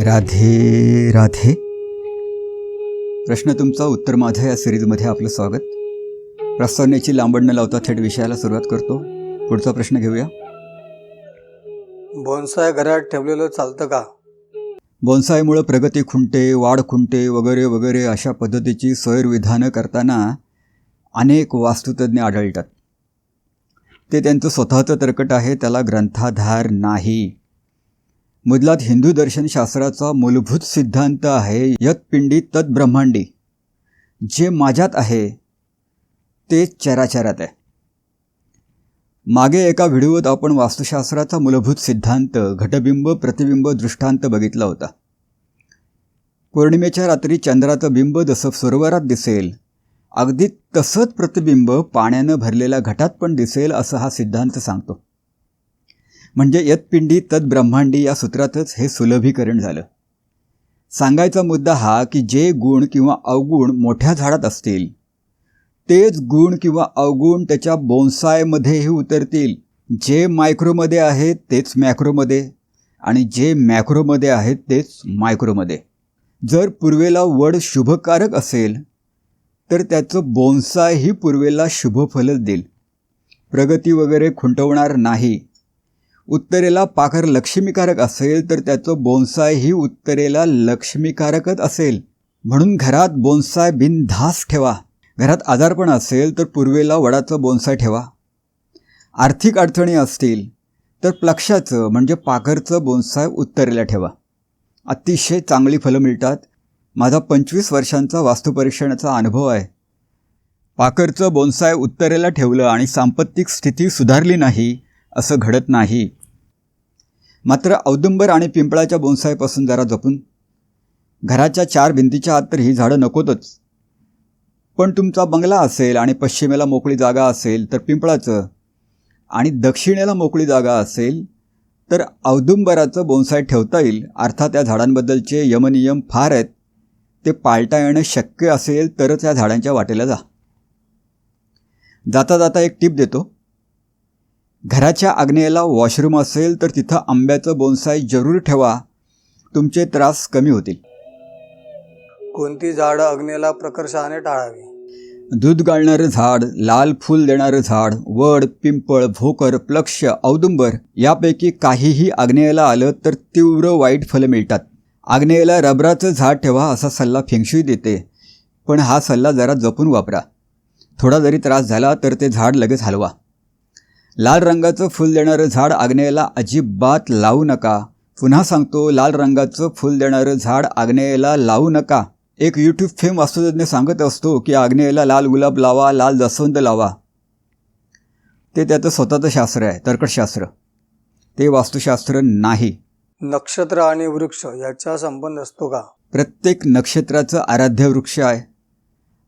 राधे राधे. प्रश्न तुमचा उत्तर माझं या सिरीजमध्ये आपलं स्वागत. प्रस्तावनेची लांबड न लावता थेट विषयाला सुरुवात करतो. पुढचा प्रश्न घेऊया. बोनसाय घरात ठेवलेलं चालतं का? बोन्सायमुळं प्रगती खुंटे वाढ खुंटे वगैरे वगैरे अशा पद्धतीची सैरविधानं करताना अनेक वास्तुतज्ञ आढळतात. ते त्यांचं स्वतःचं तर्कट आहे त्याला ग्रंथाधार नाही. मुदलात हिंदू दर्शनशास्त्राचा मूलभूत सिद्धांत आहे यत पिंडी तत् ब्रह्मांडी. जे माझ्यात आहे ते चराचरात आहे. मागे एका व्हिडिओत आपण वास्तुशास्त्राचा मूलभूत सिद्धांत घटबिंब प्रतिबिंब दृष्टांत बघितला होता. पौर्णिमेच्या रात्री चंद्राचं बिंब जसं सरोवरात दिसेल अगदी तसंच प्रतिबिंब पाण्यानं भरलेल्या घटात पण दिसेल असं हा सिद्धांत सांगतो. म्हणजे यत्पिंडी तत् ब्रह्मांडी या सूत्रातच हे सुलभीकरण झालं. सांगायचा मुद्दा हा की जे गुण किंवा अवगुण मोठ्या झाडात असतील तेच गुण किंवा अवगुण त्याच्या बोन्सायमध्येही उतरतील. जे मायक्रोमध्ये आहेत तेच मॅक्रोमध्ये. आणि जे मॅक्रोमध्ये आहेत तेच मायक्रोमध्ये. जर पूर्वेला वड शुभकारक असेल तर त्याचं बोन्सायही पूर्वेला शुभफलच देईल. प्रगती वगैरे खुंटवणार नाही. उत्तरेला पाखर लक्ष्मीकारक असेल तर त्याचं बोन्सायही उत्तरेला लक्ष्मीकारकच असेल. म्हणून घरात बोन्साय बिनधास ठेवा. घरात आजारपण असेल तर पूर्वेला वडाचं बोन्साय ठेवा. आर्थिक अडचणी असतील तर प्लक्षाचं म्हणजे पाखरचं बोन्साय उत्तरेला ठेवा. अतिशय चांगली फलं मिळतात. माझा पंचवीस वर्षांचा वास्तुपरीक्षणाचा अनुभव आहे. पाखरचं बोन्साय उत्तरेला ठेवलं आणि सांपत्तिक स्थिती सुधारली नाही असं घडत नाही. मात्र औदुंबर आणि पिंपळाच्या बोन्सायपासून जरा जपून. घराच्या चार भिंतीच्या आत तर ही झाडं नकोतच. पण तुमचा बंगला असेल आणि पश्चिमेला मोकळी जागा असेल तर पिंपळाचं आणि दक्षिणेला मोकळी जागा असेल तर औदुंबराचं बोन्साय ठेवता येईल. अर्थात त्या झाडांबद्दलचे यमनियम फार आहेत. ते पाळता येणं शक्य असेल तरच या झाडांच्या वाटेला जा. जाता जाता एक टीप देतो. घराच्या आग्नेयाला वॉशरूम असेल तर तिथं आंब्याचं बोन्साय जरूर ठेवा. तुमचे त्रास कमी होतील. कोणती झाडं अग्नेला प्रकर्षाने टाळावी? दूध गाळणारं झाड लाल फूल देणारं झाड वड पिंपळ भोकर प्लक्ष औदुंबर यापैकी काहीही आग्नेयाला आलं तर तीव्र वाईट फलं मिळतात. आग्नेयाला रबराचं झाड ठेवा असा सल्ला फेंगशुई देते. पण हा सल्ला जरा जपून वापरा. थोडा जरी त्रास झाला तर ते झाड लगेच हलवा. लाल रंगाचं फूल देणारं झाड आग्नेयाला अजिबात लावू नका. पुन्हा सांगतो लाल रंगाचं फूल देणारं झाड आग्नेयाला लावू नका. एक यूट्यूब फेम वास्तुतज्ञ सांगत असतो की आग्नेयाला लाल गुलाब लावा लाल जसवंत लावा. ते त्याचं स्वतःचं शास्त्र आहे तर्कशास्त्र ते वास्तुशास्त्र नाही. नक्षत्र आणि वृक्ष याचा संबंध असतो का? प्रत्येक नक्षत्राचं आराध्य वृक्ष आहे.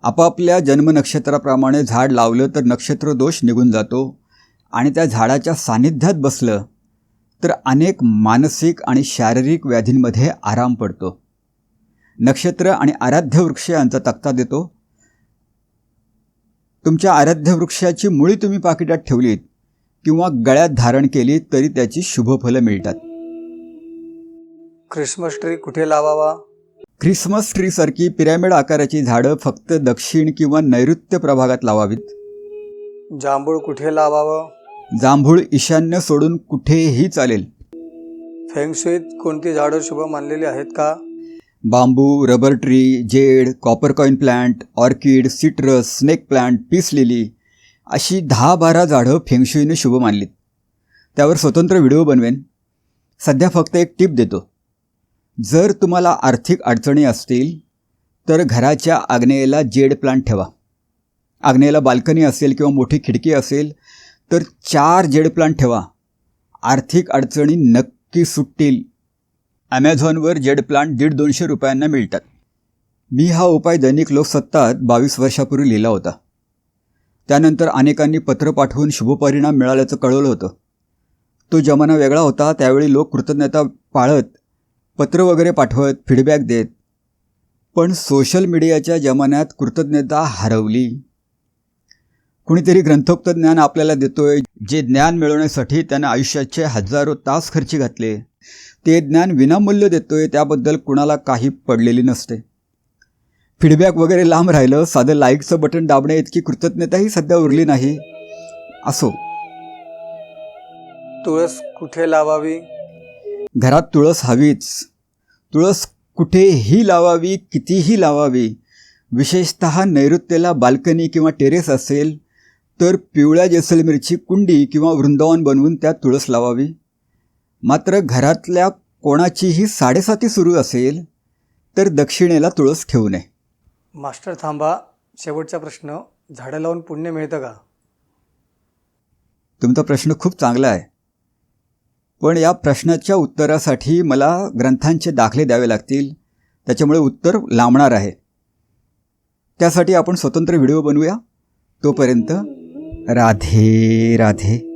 आपापल्या जन्मनक्षत्राप्रमाणे झाड लावलं तर नक्षत्र दोष निघून जातो. आणि त्या झाडाच्या सान्निध्यात बसलं तर अनेक मानसिक आणि शारीरिक व्याधींमध्ये आराम पडतो. नक्षत्र आणि आराध्य वृक्ष यांचा तक्ता देतो. तुमच्या आराध्य वृक्षाची मुळी तुम्ही पाकिटात ठेवलीत किंवा गळ्यात धारण केली तरी त्याची शुभफलं मिळतात. ख्रिसमस ट्री कुठे लावावा? ख्रिसमस ट्रीसारखी पिरॅमिड आकाराची झाडं फक्त दक्षिण किंवा नैऋत्य प्रभागात लावावीत. जांभूळ कुठे लावावं? जांभूळ ईशान्य सोडून कुठेही चालेल. फेंगशुईत कोणती झाडं शुभ मानलेली आहेत का? Bamboo rubber tree jade copper coin plant orchid citrus snake plant peace lily अशी दहा बारा झाडं फेंगशुईने शुभ मानलीत. त्यावर स्वतंत्र व्हिडिओ बनवेन. सध्या फक्त एक टिप देतो. जर तुम्हाला आर्थिक अडचणी असतील तर घराच्या आग्नेयेला जेड प्लांट ठेवा. आग्नेयेला बाल्कनी असेल किंवा मोठी खिडकी असेल तर चार जेड प्लांट ठेवा. आर्थिक अडचणी नक्की सुटतील. ॲमेझॉनवर जेड प्लांट दीड दोनशे रुपयांना मिळतात. मी हा उपाय दैनिक लोकसत्तात बावीस वर्षापूर्वी लिहिला होता. त्यानंतर अनेकांनी पत्र पाठवून शुभपरिणाम मिळाल्याचं कळवलं होतं. तो जमाना वेगळा होता त्यावेळी लोक कृतज्ञता पाळत पत्र वगैरे पाठवत फीडबॅक देत. पण सोशल मीडियाच्या जमान्यात कृतज्ञता हरवली. कुणीतरी ग्रंथोक्त ज्ञान आपल्याला देतोय. जे ज्ञान मिळवण्यासाठी त्यानं आयुष्याचे हजारो तास खर्ची घातले. ते ज्ञान विनामूल्य देतोय त्याबद्दल कुणाला काही पडलेली नसते. फीडबॅक वगैरे लांब राहिलं साधं लाईकचं बटन दाबण्या इतकी कृतज्ञताही सध्या उरली नाही. असो. तुळस कुठे लावावी? घरात तुळस हवीच. तुळस कुठेही लावावी कितीही लावावी. विशेषत नैऋत्येला बाल्कनी किंवा टेरेस असेल तर पिवळ्या जेसलमेरची कुंडी किंवा वृंदावन बनवून त्यात तुळस लावावी. मात्र घरातल्या कोणाचीही साडेसाती सुरू असेल तर दक्षिणेला तुळस ठेवू नये. मास्टर थांबा शेवटचा प्रश्न झाडं लावून पुण्य मिळतं का? तुमचा प्रश्न खूप चांगला आहे. पण या प्रश्नाच्या उत्तरासाठी मला ग्रंथांचे दाखले द्यावे लागतील त्याच्यामुळे उत्तर लांबणार आहे. त्यासाठी आपण स्वतंत्र व्हिडिओ बनवूया. तोपर्यंत राधे राधे.